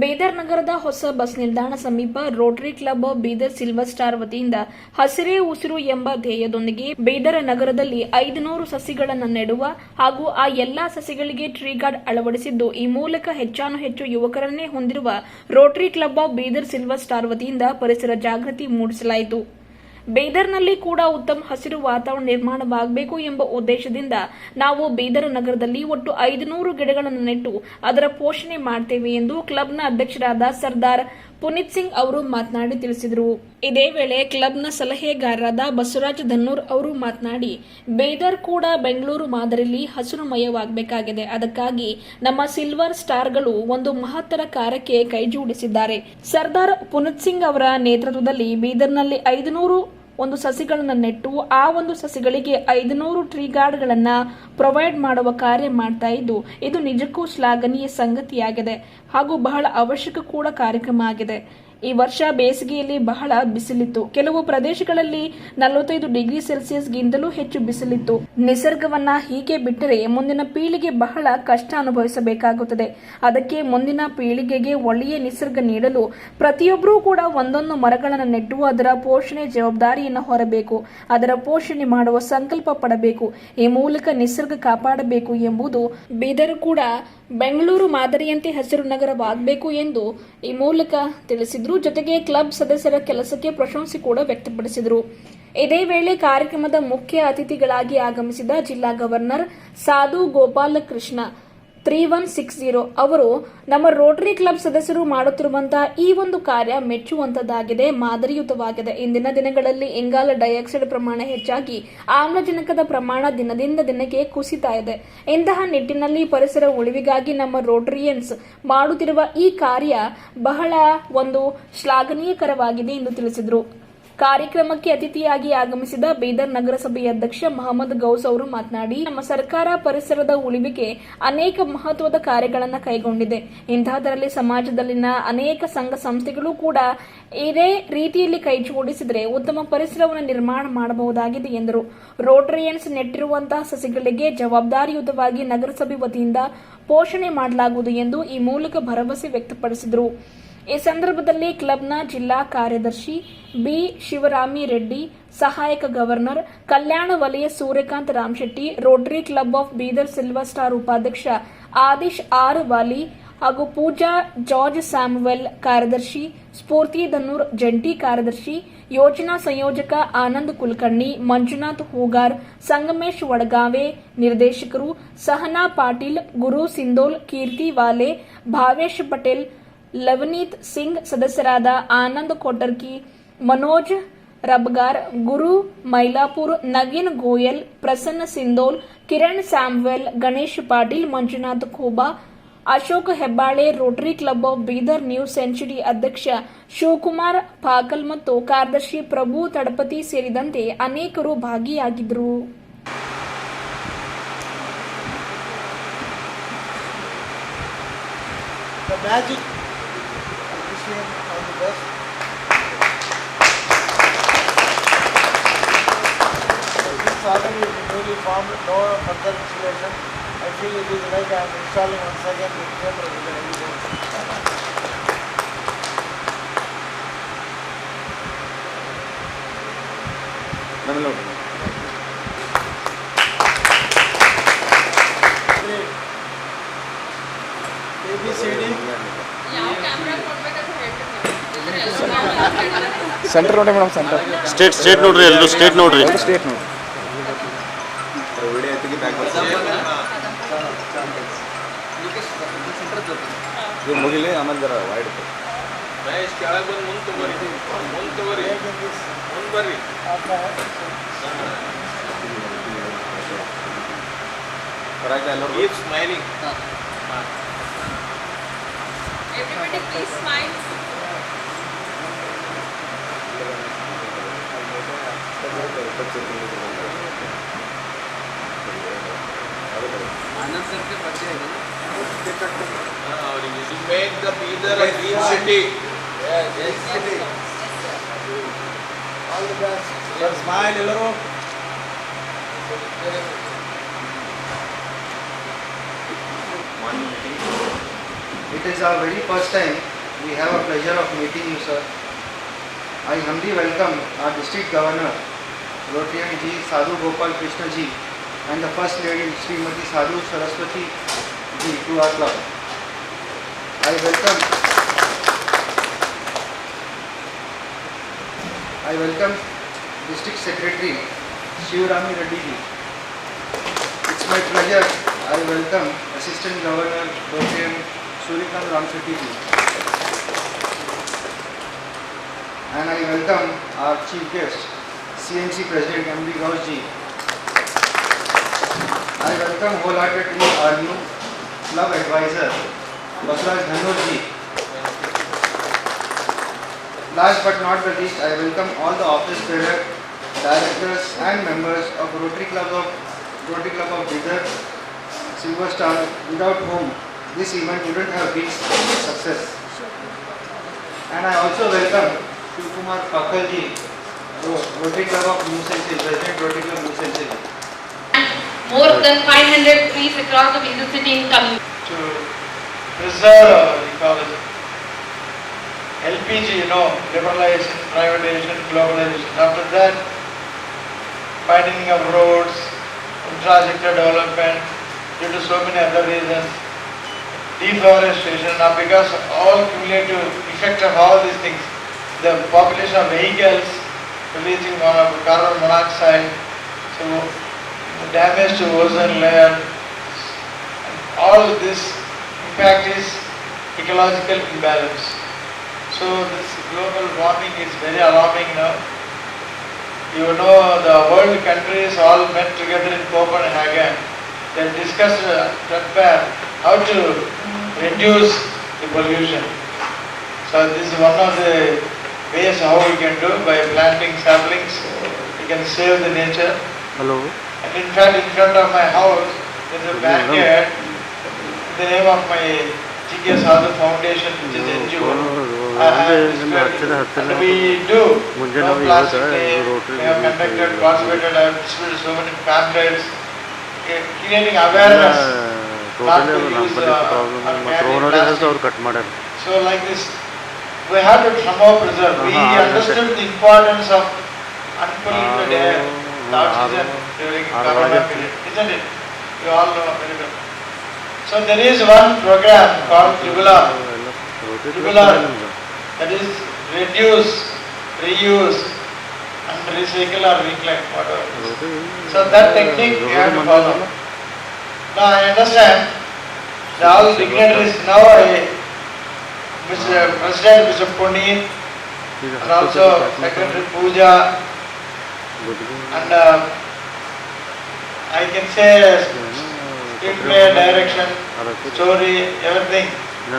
ಬೀದರ್ ನಗರದ ಹೊಸ ಬಸ್ ನಿಲ್ದಾಣ ಸಮೀಪ rotary club Bidar silver star ವತಿಯಿಂದ ಹಸಿರೇ ಉಸಿರು ಎಂಬ ಧ್ಯೇಯದೊಂದಿಗೆ ಬೀದರ್ ನಗರದಲ್ಲಿ ಐದುನೂರು ಸಸಿಗಳನ್ನು ನೆಡುವ ಹಾಗೂ ಆ ಎಲ್ಲಾ ಸಸಿಗಳಿಗೆ ಟ್ರೀ ಗಾರ್ಡ್ ಅಳವಡಿಸಿದ್ದು, ಈ ಮೂಲಕ ಹೆಚ್ಚಾನು ಹೆಚ್ಚು ಯುವಕರನ್ನೇ ಹೊಂದಿರುವ rotary club Bidar silver star ವತಿಯಿಂದ ಪರಿಸರ ಜಾಗೃತಿ ಮೂಡಿಸಲಾಯಿತು. ಬೀದರ್ನಲ್ಲಿ ಕೂಡ ಉತ್ತಮ ಹಸಿರು ವಾತಾವರಣ ನಿರ್ಮಾಣವಾಗಬೇಕು ಎಂಬ ಉದ್ದೇಶದಿಂದ ನಾವು ಬೀದರ್ ನಗರದಲ್ಲಿ ಒಟ್ಟು ಐದುನೂರು ಗಿಡಗಳನ್ನು ನೆಟ್ಟು ಅದರ ಪೋಷಣೆ ಮಾಡ್ತೇವೆ ಎಂದು ಕ್ಲಬ್ನ ಅಧ್ಯಕ್ಷರಾದ ಸರ್ದಾರ್ ಪುನೀತ್ ಸಿಂಗ್ ಅವರು ಮಾತನಾಡಿ ತಿಳಿಸಿದರು. ಇದೇ ವೇಳೆ ಕ್ಲಬ್ನ ಸಲಹೆಗಾರರಾದ ಬಸವರಾಜ್ ಧನ್ನೂರ್ ಅವರು ಮಾತನಾಡಿ, ಬೇದರ್ ಕೂಡ ಬೆಂಗಳೂರು ಮಾದರಿಯಲ್ಲಿ ಹಸಿರುಮಯವಾಗಬೇಕಾಗಿದೆ. ಅದಕ್ಕಾಗಿ ನಮ್ಮ ಸಿಲ್ವರ್ ಸ್ಟಾರ್ಗಳು ಒಂದು ಮಹತ್ತರ ಕಾರ್ಯಕ್ಕೆ ಕೈಜೋಡಿಸಿದ್ದಾರೆ. ಸರ್ದಾರ್ ಪುನೀತ್ ಸಿಂಗ್ ಅವರ ನೇತೃತ್ವದಲ್ಲಿ ಬೀದರ್ನಲ್ಲಿ ಐದುನೂರು ಒಂದು ಸಸಿಗಳನ್ನು ನೆಟ್ಟು ಆ ಒಂದು ಸಸಿಗಳಿಗೆ ಐದುನೂರು ಟ್ರೀ ಗಾರ್ಡ್ಗಳನ್ನ ಪ್ರೊವೈಡ್ ಮಾಡುವ ಕಾರ್ಯ ಮಾಡ್ತಾ ಇದ್ದು, ಇದು ನಿಜಕ್ಕೂ ಶ್ಲಾಘನೀಯ ಸಂಗತಿಯಾಗಿದೆ ಹಾಗೂ ಬಹಳ ಅವಶ್ಯಕ ಕೂಡ ಕಾರ್ಯಕ್ರಮ ಆಗಿದೆ. ಈ ವರ್ಷ ಬೇಸಿಗೆಯಲ್ಲಿ ಬಹಳ ಬಿಸಿಲಿತ್ತು. ಕೆಲವು ಪ್ರದೇಶಗಳಲ್ಲಿ ನಲವತ್ತೈದು ಡಿಗ್ರಿ ಸೆಲ್ಸಿಯಸ್ಗಿಂತಲೂ ಹೆಚ್ಚು ಬಿಸಿಲಿತ್ತು. ನಿಸರ್ಗವನ್ನ ಹೀಗೆ ಬಿಟ್ಟರೆ ಮುಂದಿನ ಪೀಳಿಗೆ ಬಹಳ ಕಷ್ಟ ಅನುಭವಿಸಬೇಕಾಗುತ್ತದೆ. ಅದಕ್ಕೆ ಮುಂದಿನ ಪೀಳಿಗೆಗೆ ಒಳ್ಳೆಯ ನಿಸರ್ಗ ನೀಡಲು ಪ್ರತಿಯೊಬ್ಬರೂ ಕೂಡ ಒಂದೊಂದು ಮರಗಳನ್ನು ನೆಟ್ಟು ಅದರ ಪೋಷಣೆ ಜವಾಬ್ದಾರಿಯನ್ನು ಹೊರಬೇಕು. ಅದರ ಪೋಷಣೆ ಮಾಡುವ ಸಂಕಲ್ಪ ಪಡಬೇಕು. ಈ ಮೂಲಕ ನಿಸರ್ಗ ಕಾಪಾಡಬೇಕು ಎಂಬುದು ಬೀದರ್ ಕೂಡ ಬೆಂಗಳೂರು ಮಾದರಿಯಂತೆ ಹಸಿರು ನಗರವಾಗಬೇಕು ಎಂದು ಈ ಮೂಲಕ ತಿಳಿಸಿದ್ರು. ಜೊತೆಗೆ ಕ್ಲಬ್ ಸದಸ್ಯರ ಕೆಲಸಕ್ಕೆ ಪ್ರಶಂಸೆ ಕೂಡ ವ್ಯಕ್ತಪಡಿಸಿದರು. ಇದೇ ವೇಳೆ ಕಾರ್ಯಕ್ರಮದ ಮುಖ್ಯ ಅತಿಥಿಗಳಾಗಿ ಆಗಮಿಸಿದ ಜಿಲ್ಲಾ governor Sadhu Gopalakrishna. Three one six zero ಅವರು, ನಮ್ಮ ರೋಟರಿ ಕ್ಲಬ್ ಸದಸ್ಯರು ಮಾಡುತ್ತಿರುವಂತಹ ಈ ಒಂದು ಕಾರ್ಯ ಮೆಚ್ಚುವಂತದ್ದಾಗಿದೆ, ಮಾದರಿಯುತವಾಗಿದೆ. ಇಂದಿನ ದಿನಗಳಲ್ಲಿ ಇಂಗಾಲ ಡೈಆಕ್ಸೈಡ್ ಪ್ರಮಾಣ ಹೆಚ್ಚಾಗಿ ಆಮ್ಲಜನಕದ ಪ್ರಮಾಣ ದಿನದಿಂದ ದಿನಕ್ಕೆ ಕುಸಿತಾ ಇದೆ. ಇಂತಹ ನಿಟ್ಟಿನಲ್ಲಿ ಪರಿಸರ ಉಳಿವಿಗಾಗಿ ನಮ್ಮ ರೋಟರಿಯನ್ಸ್ ಮಾಡುತ್ತಿರುವ ಈ ಕಾರ್ಯ ಬಹಳ ಒಂದು ಶ್ಲಾಘನೀಯಕರವಾಗಿದೆ ಎಂದು ತಿಳಿಸಿದರು. ಕಾರ್ಯಕ್ರಮಕ್ಕೆ ಅತಿಥಿಯಾಗಿ ಆಗಮಿಸಿದ ಬೀದರ್ ನಗರಸಭೆಯ ಅಧ್ಯಕ್ಷ ಮಹಮ್ಮದ್ ಗೌಸ್ ಅವರು ಮಾತನಾಡಿ, ನಮ್ಮ ಸರ್ಕಾರ ಪರಿಸರದ ಉಳಿವಿಗೆ ಅನೇಕ ಮಹತ್ವದ ಕಾರ್ಯಗಳನ್ನು ಕೈಗೊಂಡಿದೆ. ಇಂತಹದರಲ್ಲಿ ಸಮಾಜದಲ್ಲಿನ ಅನೇಕ ಸಂಘ ಸಂಸ್ಥೆಗಳು ಕೂಡ ಇದೇ ರೀತಿಯಲ್ಲಿ ಕೈ ಜೋಡಿಸಿದರೆ ಉತ್ತಮ ಪರಿಸರವನ್ನು ನಿರ್ಮಾಣ ಮಾಡಬಹುದಾಗಿದೆ ಎಂದರು. ರೋಟರಿಯನ್ಸ್ ನೆಟ್ಟಿರುವಂತಹ ಸಸಿಗಳಿಗೆ ಜವಾಬ್ದಾರಿಯುತವಾಗಿ ನಗರಸಭೆ ವತಿಯಿಂದ ಪೋಷಣೆ ಮಾಡಲಾಗುವುದು ಎಂದು ಈ ಮೂಲಕ ಭರವಸೆ ವ್ಯಕ್ತಪಡಿಸಿದರು. ಈ ಸಂದರ್ಭದಲ್ಲಿ ಕ್ಲಬ್ನ ಜಿಲ್ಲಾ ಕಾರ್ಯದರ್ಶಿ ಬಿ ಶಿವರಾಮಿ ರೆಡ್ಡಿ, ಸಹಾಯಕ ಗವರ್ನರ್ ಕಲ್ಯಾಣ ವಲಯ Suryakant Ramshetty, rotary club of Bidar silver star ಉಪಾಧ್ಯಕ್ಷ ಆದಿಶ್ ಆರ್ ವಾಲಿ ಹಾಗೂ ಪೂಜಾ ಜಾರ್ಜ್ ಸ್ಯಾಮ್ವೆಲ್ ಕಾರ್ಯದರ್ಶಿ ಸ್ಫೂರ್ತಿ ಧನೂರ್ ಜಂಟಿ ಕಾರ್ಯದರ್ಶಿ, ಯೋಜನಾ ಸಂಯೋಜಕ ಆನಂದ್ ಕುಲಕರ್ಣಿ, ಮಂಜುನಾಥ್ ಹೂಗಾರ್, ಸಂಗಮೇಶ್ ವಡಗಾವೆ ನಿರ್ದೇಶಕರು ಸಹನಾ ಪಾಟೀಲ್, ಗುರು ಸಿಂಧೋಲ್, ಕೀರ್ತಿ ವಾಲೆ, ಭಾವೇಶ್ ಪಟೇಲ್ ಲವನೀತ್ ಸಿಂಗ್ ಸದಸ್ಯರಾದ Anand Kotarki, Manoj Rabgar, Guru Mailapur Naveen Goyal, Prasanna Sindhol, Kiran Samuel, Ganesh Patil, Manjunath Khoba, Ashok Hebbale, rotary club of Bidar new century ಅಧ್ಯಕ್ಷ ಶಿವಕುಮಾರ್ ಪಾಕಲ್ ಮತ್ತು ಕಾರ್ಯದರ್ಶಿ ಪ್ರಭು ತಡಪತಿ ಸೇರಿದಂತೆ ಅನೇಕರು ಭಾಗಿಯಾಗಿದ್ದರು magic. Appreciate all the best. This already is newly formed, no further installation. I feel it is like I am installing once again paper with the evidence. Great. Centre ನೋಡಿ madam centre state state ನೋಡ್ರಿ ಎಲ್ಲರೂ state ನೋಡ್ರಿ. State ನೋಡಿ ಇದು ಮುಗಿಲಿ ಆಮೇಲೆ ಜರ wide ಎಲ್ಲರೂ ಕೆಳಗೆ ಬಂದು please ತಗೋರಿ ಮುಂದೆ ತಗೋರಿ ಮುಂದೆ ಬರ್ರಿ ಹೊರಗೆ ಎಲ್ಲರೂ keep smiling Everybody please smile. ಅವರಿಗೆ you make the Bidar a green city All the best. Sir, smile ಎಲ್ಲರೂ. It is our very first time we have a pleasure of meeting you, sir. I humbly welcome our district governor, rotarian ji Sadhu Gopal Krishna ji and the first lady Shrimati Sadhu Saraswati ji to our club I welcome I welcome district secretary Shivarami Reddy ji it's my pleasure I welcome assistant governor rotarian Suryakant Ramshetty ji and I welcome our chief guest CMC President M.B. Ghosh ji. I welcome wholeheartedly our new club advisor, Basraj Dhanur ji. Last but not the least, I welcome all the office bearer, directors and members of Rotary Club of Rotary Club of Bidar, Silver Star, without whom this event wouldn't have been success. And I also welcome Shivkumar Pakalji, Ro- Club of New Century, President Rotary. More than 500 trees across the city in coming. to preserve the ecology. LPG, you know, liberalization, privatization, globalization. After that, widening of roads, infrastructure development, due to so many other reasons, deforestation, now because all cumulative effect of all these things, the population of vehicles releasing mono- carbon monoxide, so the damage to ozone layer, all this impact is ecological imbalance. So this global warming is very alarming now. You know, the world countries all met together in Copenhagen. They discussed that how to reduce the pollution. So this is one of the ways how we can do by planting saplings. We can save the nature. Hello. And in fact, in front of my house, there's a backyard. The name of my Jigya Sadhu Foundation, which is NGO. And we do no plastic day. We have conducted, participated, I have distributed so many pamphlets, creating awareness. Totally ನಮ್ಮ drone ಹೊಡೆದ ಅವ್ರು cut ಮಾಡ್ಯಾರ So like this we have to somehow preserve. We Uh-huh, understood the importance of unpolluted air, the Uh, oxygen during uh, corona uh, period, isn't it? You all know very well. So there is one program called Tribula Tribula. that is reduce, reuse and recycle or reclaim, whatever. So that technique we have to follow. Now I understand Now the all dignitaries now Mr. President, Mr. Puneet, and also Secretary Pooja, and uh, I can say screenplay, direction, story, everything.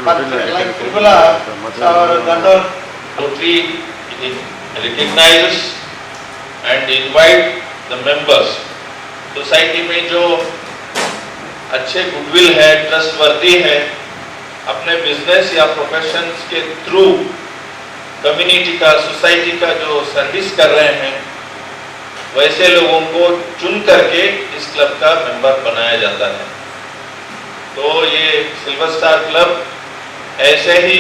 But like Tribula, our Danur, Rotary recognize and invite the members. Society में जो अच्छे goodwill है trustworthy है अपने business या professions के through community का society का जो सर्विस कर रहे हैं, वैसे लोगों को चुन करके इस क्लब का मेंबर बनाया जाता है। तो ये सिल्वर स्टार क्लब ऐसे ही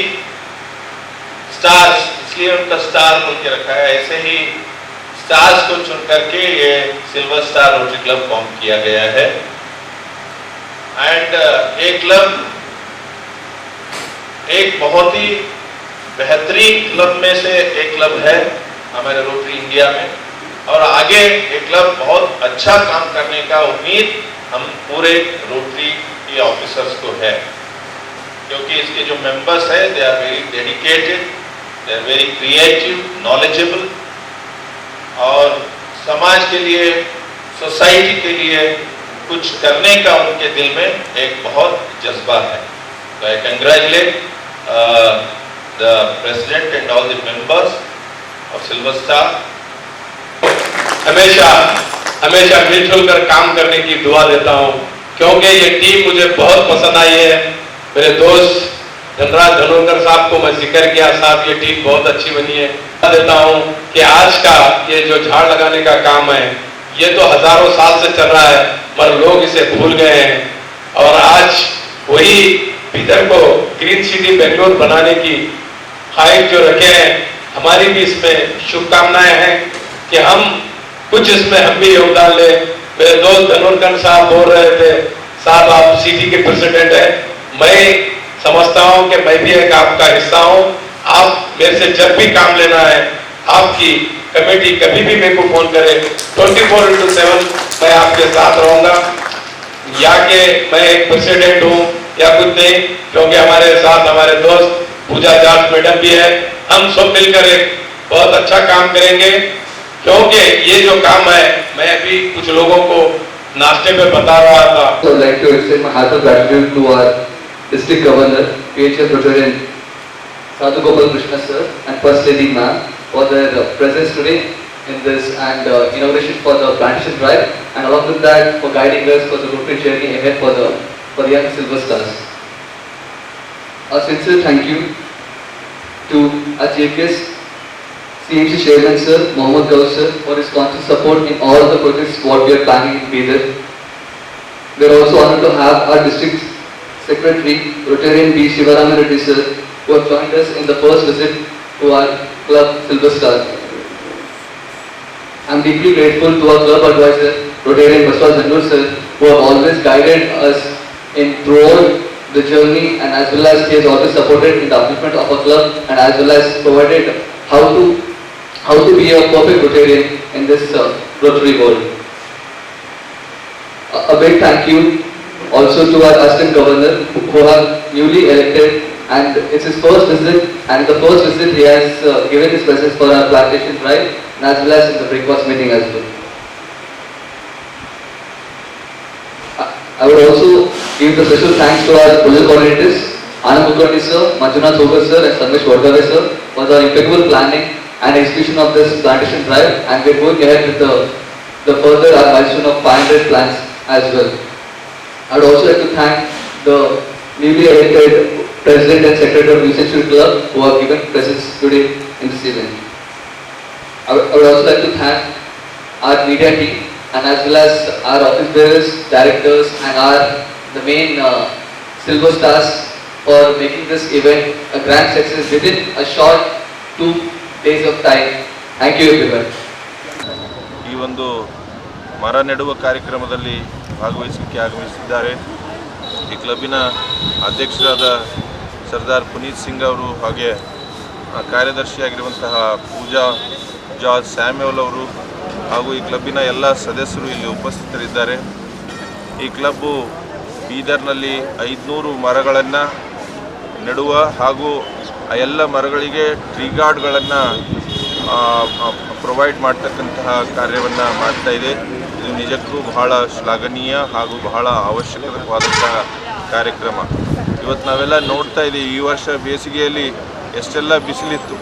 स्टार्स इसलिए उनका स्टार बोल के रखा है, ऐसे ही स्टार्स को चुन करके ये silver star rotary club form किया गया है। एंड ये क्लब एक बहुत ही बेहतरीन क्लब में से एक क्लब है हमारे रोटरी इंडिया में। और आगे ये क्लब बहुत अच्छा काम करने का उम्मीद हम पूरे रोटरी के ऑफिसर्स को है। क्योंकि इसके जो मेंबर्स हैं they are very dedicated they are very creative knowledgeable और समाज के लिए सोसाइटी के लिए कुछ करने का उनके दिल में एक बहुत जज्बा है। तो I congratulate the president and all the members of silver star हमेशा हमेशा मिलजुल कर काम करने की दुआ देता हूँ। क्योंकि ये टीम मुझे बहुत पसंद आई है। मेरे दोस्त धनराज धनोकर साहब को मैं ज़िक्र किया। साहब ये टीम बहुत अच्छी बनी है। देता हूँ कि आज का ये जो झाड़ लगाने का काम है, ये तो हज़ारों साल से चल रहा है, पर लोग इसे भूल गए हैं। और आज वही बीदर को ग्रीन सिटी बेंगलोर बनाने की ख्वाहिश जो रखे हैं, हमारी भी इसमें शुभकामनाएँ हैं कि हम कुछ इसमें हम भी योगदान ले। मेरे दोस्त धनुर्कन साहब बोल रहे थे, साहब, आप सिटी के प्रेसिडेंट हैं। मैं समझता हूँ कि मैं भी एक आपका हिस्सा हूँ। आप मेरे से जब भी काम लेना है, आपकी कमेटी कभी भी मेरे को फ़ोन करे। 24 फोर इंटू सेवन मैं आपके साथ रहूँगा। या कि मैं एक प्रेसिडेंट हूँ या कुछ नहीं क्योंकि हमारे साथ हमारे दोस्त पूजा जाट मैडम भी है हम सब मिलकर एक बहुत अच्छा काम करेंगे क्योंकि ये जो काम है मैं अभी कुछ लोगों को नाश्ते में बता रहा था would like to extend my governor, PHS Rotarian Sadhu Gopal Krishna sir and First Lady ma'am for their uh, presence today in this and uh, inauguration for the plantation drive and along with that for guiding us for the Rotary journey ahead for the for young silver stars. A sincere thank you to our guest, CMC Chairman Sir, Mohammad Gaur Sir, for his constant support in all the projects what we are planning in Bidar. We are also honored to have our district secretary, Rotarian B. Shivaraman Reddy Sir, who have joined us in the first visit to our club Silver Star. I am deeply grateful to our club advisor, Rotarian Baswal Zandur Sir, who have always guided us in throughout the journey and as well as he has always supported in the upliftment of our club and as well as provided how to how to be a perfect Rotarian in this uh, Rotary world. A, a big thank you also to our assistant governor who have newly elected and it's his first visit and the first visit he has uh, given his presence for our plantation drive and as well as in the breakfast meeting as well. I- I would also give the special thanks to our project coordinators, Anand Mukherjee sir, Manjunath sir and Sandesh Vodgave sir for the impeccable planning and execution of this plantation drive and we're going ahead with the, the further milestone of 500 plants as well. I would also like to thank the newly elected President and Secretary of Century Club who have given presence today in this event. I would also like to thank our media team and as well as our office bearers, directors and our, the main uh, silver stars for making this event a grand success within a short two days of time. Thank you everyone. ಈ ಒಂದು ಮರ ನೆಡುವ ಕಾರ್ಯಕ್ರಮದಲ್ಲಿ ಭಾಗವಹಿಸಲಿಕ್ಕೆ ಆಗಮಿಸಿದ್ದಾರೆ ಈ ಕ್ಲಬ್ಬಿನ ಅಧ್ಯಕ್ಷರಾದ ಸರ್ದಾರ್ ಪುನೀತ್ ಸಿಂಗ್ ಅವರು ಹಾಗೆ ಕಾರ್ಯದರ್ಶಿಯಾಗಿರುವಂತಹ ಪೂಜಾ ಜಾರ್ಜ್ ಸ್ಯಾಮ್ಯೋಲ್ ಅವರು ಹಾಗೂ ಈ ಕ್ಲಬ್ಬಿನ ಎಲ್ಲ ಸದಸ್ಯರು ಇಲ್ಲಿ ಉಪಸ್ಥಿತರಿದ್ದಾರೆ ಈ ಕ್ಲಬ್ಬು ಬೀದರ್ನಲ್ಲಿ ಐದುನೂರು ಮರಗಳನ್ನು ನೆಡುವ ಹಾಗೂ ಆ ಎಲ್ಲ ಮರಗಳಿಗೆ ಟ್ರೀ ಗಾರ್ಡ್ಗಳನ್ನು ಪ್ರೊವೈಡ್ ಮಾಡ್ತಕ್ಕಂತಹ ಕಾರ್ಯವನ್ನು ಮಾಡ್ತಾ ಇದೆ. ಇದು ನಿಜಕ್ಕೂ ಬಹಳ ಶ್ಲಾಘನೀಯ ಹಾಗೂ ಬಹಳ ಅವಶ್ಯಕವಾದಂತಹ ಕಾರ್ಯಕ್ರಮ. ಇವತ್ತು ನಾವೆಲ್ಲ ನೋಡ್ತಾ ಇದ್ದೀವಿ, ಈ ವರ್ಷ ಬೇಸಿಗೆಯಲ್ಲಿ ಎಷ್ಟೆಲ್ಲ ಬಿಸಿಲಿತ್ತು.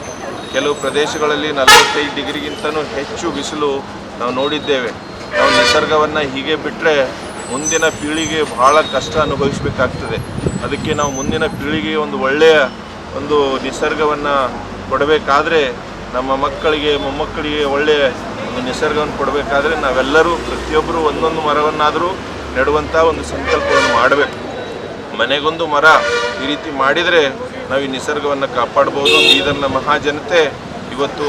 ಕೆಲವು ಪ್ರದೇಶಗಳಲ್ಲಿ ನಲವತ್ತೈದು ಡಿಗ್ರಿಗಿಂತಲೂ ಹೆಚ್ಚು ಬಿಸಿಲು ನಾವು ನೋಡಿದ್ದೇವೆ. ನಾವು ನಿಸರ್ಗವನ್ನು ಹೀಗೆ ಬಿಟ್ಟರೆ ಮುಂದಿನ ಪೀಳಿಗೆ ಬಹಳ ಕಷ್ಟ ಅನುಭವಿಸಬೇಕಾಗ್ತದೆ. ಅದಕ್ಕೆ ನಾವು ಮುಂದಿನ ಪೀಳಿಗೆ ಒಂದು ಒಳ್ಳೆಯ ಒಂದು ನಿಸರ್ಗವನ್ನು ಕೊಡಬೇಕಾದ್ರೆ ನಮ್ಮ ಮಕ್ಕಳಿಗೆ, ಮೊಮ್ಮಕ್ಕಳಿಗೆ ಒಳ್ಳೆಯ ಒಂದು ನಿಸರ್ಗವನ್ನು ಕೊಡಬೇಕಾದ್ರೆ ನಾವೆಲ್ಲರೂ ಪ್ರತಿಯೊಬ್ಬರು ಒಂದೊಂದು ಮರವನ್ನಾದರೂ ನೆಡುವಂಥ ಒಂದು ಸಂಕಲ್ಪವನ್ನು ಮಾಡಬೇಕು. ಮನೆಗೊಂದು ಮರ ಈ ರೀತಿ ಮಾಡಿದರೆ ನಾವು ಈ ನಿಸರ್ಗವನ್ನು ಕಾಪಾಡ್ಬೋದು. ಬೀದರ್ನ ಮಹಾಜನತೆ ಇವತ್ತು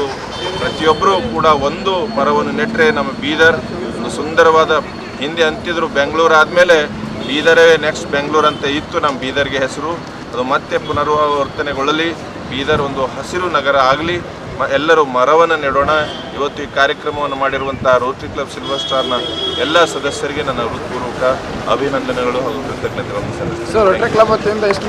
ಪ್ರತಿಯೊಬ್ಬರೂ ಕೂಡ ಒಂದು ಮರವನ್ನು ನೆಟ್ಟರೆ ನಮ್ಮ ಬೀದರ್ ಒಂದು ಸುಂದರವಾದ ಹಿಂದೆ ಅಂತಿದ್ರು ಬೆಂಗಳೂರು ಆದಮೇಲೆ ಬೀದರೇ ನೆಕ್ಸ್ಟ್ ಬೆಂಗಳೂರು ಅಂತ ಇತ್ತು ನಮ್ಮ ಬೀದರ್ಗೆ ಹೆಸರು. ಅದು ಮತ್ತೆ ಪುನರ್ವರ್ತನೆಗೊಳ್ಳಲಿ. ಬೀದರ್ ಒಂದು ಹಸಿರು ನಗರ ಆಗಲಿ. ಎಲ್ಲರೂ ಮರವನ್ನು ನೆಡೋಣ. ಇವತ್ತು ಈ ಕಾರ್ಯಕ್ರಮವನ್ನು ಮಾಡಿರುವಂಥ ರೋಟ್ರಿ ಕ್ಲಬ್ ಸಿಲ್ವರ್ ಸ್ಟಾರ್ನ ಎಲ್ಲ ಸದಸ್ಯರಿಗೆ ನನ್ನ ಹೃತ್ಪೂರ್ವಕ ಅಭಿನಂದನೆಗಳು ಹಾಗೂ ಕೃತಜ್ಞತೆಗಳನ್ನು ಸರ್ ರೋಟ್ರಿ ಕ್ಲಬ್ ವತಿಯಿಂದ ಎಷ್ಟು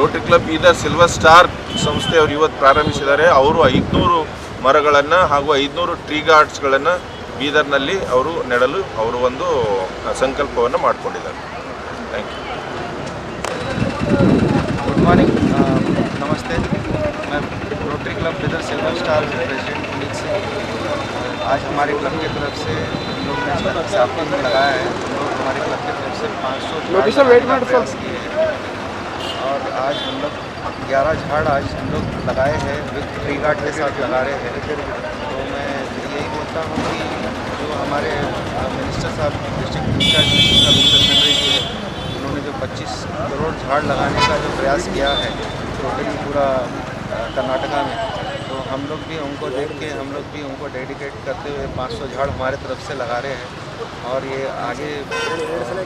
rotary club Bidar silver star ಸಂಸ್ಥೆಯವರು ಇವತ್ತು ಪ್ರಾರಂಭಿಸಿದ್ದಾರೆ. ಅವರು ಐದುನೂರು ಮರಗಳನ್ನು ಹಾಗೂ ಐದುನೂರು ಟ್ರೀ ಗಾರ್ಡ್ಸ್ಗಳನ್ನು ಬೀದರ್ನಲ್ಲಿ ಅವರು ನೆಡಲು ಅವರು ಒಂದು ಸಂಕಲ್ಪವನ್ನು ಮಾಡಿಕೊಂಡಿದ್ದಾರೆ ಥ್ಯಾಂಕ್ ಯು गुड मॉर्निंग नमस्ते मैं rotary club Bidar silver star के प्रेसिडेंट पुनीत सिंह आज हमारे क्लब की तरफ से हम लोग ने सैपलिंग लगाया है हम लोग हमारे क्लब की तरफ से 500 लोकेश झाड़ सर, wait लगाने का minute, प्रयास किए हैं और आज हम लोग 11 झाड़ आज हम लोग लगाए हैं विद ट्री गार्ड के साथ लगा रहे हैं तो बोलता हूँ कि जो हमारे मिनिस्टर साहब डिस्ट्रिक्ट इंचार्ज मिनिस्टर साहब जी हैं उन्होंने जो 25 करोड़ झाड़ लगाने का जो प्रयास किया है टोटली पूरा कर्नाटका में तो हम लोग भी उनको देख के, हम लोग भी उनको डेडिकेट करते हुए 500 झाड़ हमारे तरफ़ से लगा रहे हैं। और ये आगे,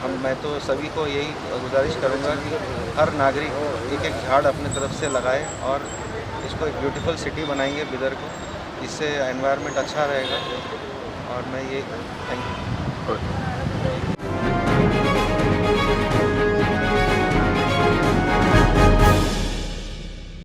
हम, मैं तो सभी को यही गुजारिश करूँगा कि हर नागरिक एक एक झाड़ अपने तरफ़ से लगाए और इसको एक ब्यूटीफुल सिटी बनाएँगे बिदर को। इससे एनवायरनमेंट अच्छा रहेगा। और मैं ये थैंक यू